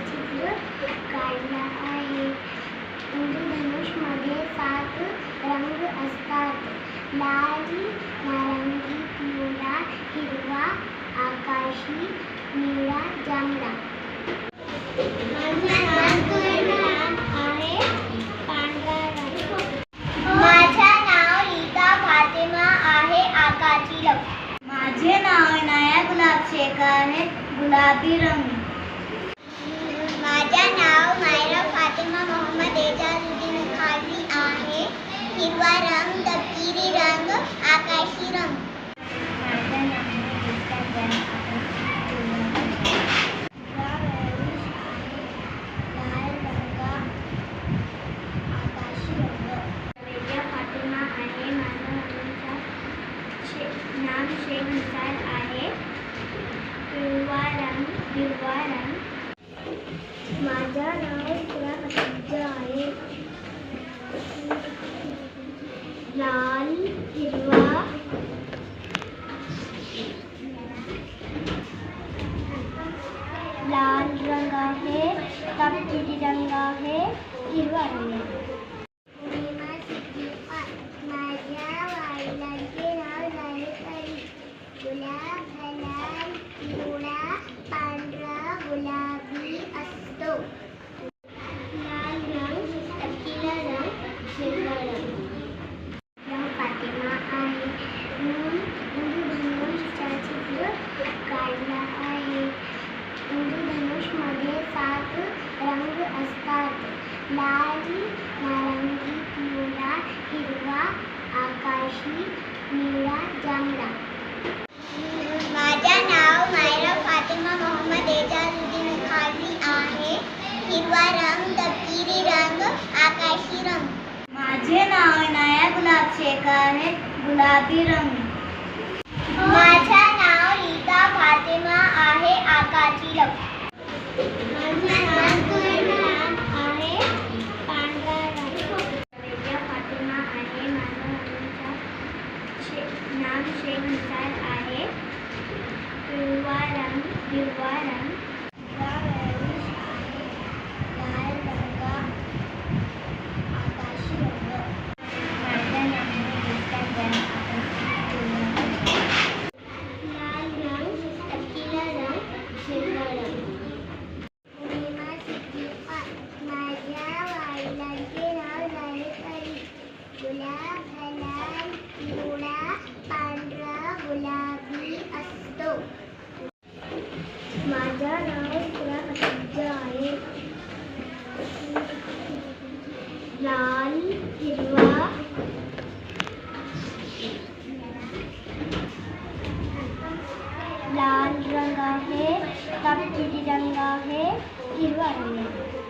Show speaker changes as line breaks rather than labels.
चित्र काढला सात रंग नारंगी पिवळा हिरवा आकाशी निळा जांभळा आहे पांढरा रंग माझे नाव रीता फातिमा आहे आकाशी लक्ष
माझे नाव नाया गुलाब शेख आहे गुलाबी रंग
माझे नाव मायरा फातिमा मोहम्मद एजाजुद्दीन खाली आहे हिरवा रंग तपकिरी रंग आकाशी रंग
माझे नाव
लाल रंग आकाशी रंग रवेजा फातिमा आहे माझ्या मम्मीचा शे नाव शेख निसार आहे पिवळा लाल हिरवा लाल रंग आहे तपकिरी रंग आहे हिरवा रंग आहे माझ्या वाईलांचे नाव ललिताई गुलाब लाल पिवळा पांढरा गुलाबी असतो लाल रंग तपकिरा रंग हिरवा रंग रंग फातिमा आहे मी इंद्रधनुषचा चित्र काढला आहे इंद्रधनुषमध्ये सात रंग असतात लाल नारंगी पिवळा हिरवा आकाशी निळा जांभळा माझे नाव मायरा फातिमा मोहम्मद एजाजुद्दीन खाली आहे. हिरवा रंग तपकिरी रंग आकाशी रंग.
माझे नाव नाया गुलाब शेख आहे गुलाबी रंग.
माझे नाव रीता फातिमा आहे आकाशी लक्ष आहे पांढरा रंग रवेजा आहे माझ्या शे नाव शेख निसार आहे पिवळा रंग हिरवा रंग लाल रंग आकाशी रंग
माझे नाव
लाल रंग तपकिरा रंग हिरवा रंग माझ्या वाईलांचे नाव ललिताई गुलाब लाल पिवळा पांढरा गुलाबी असतो आहे लाल लाल रंगा है तब रंगा है हिरवा है आहे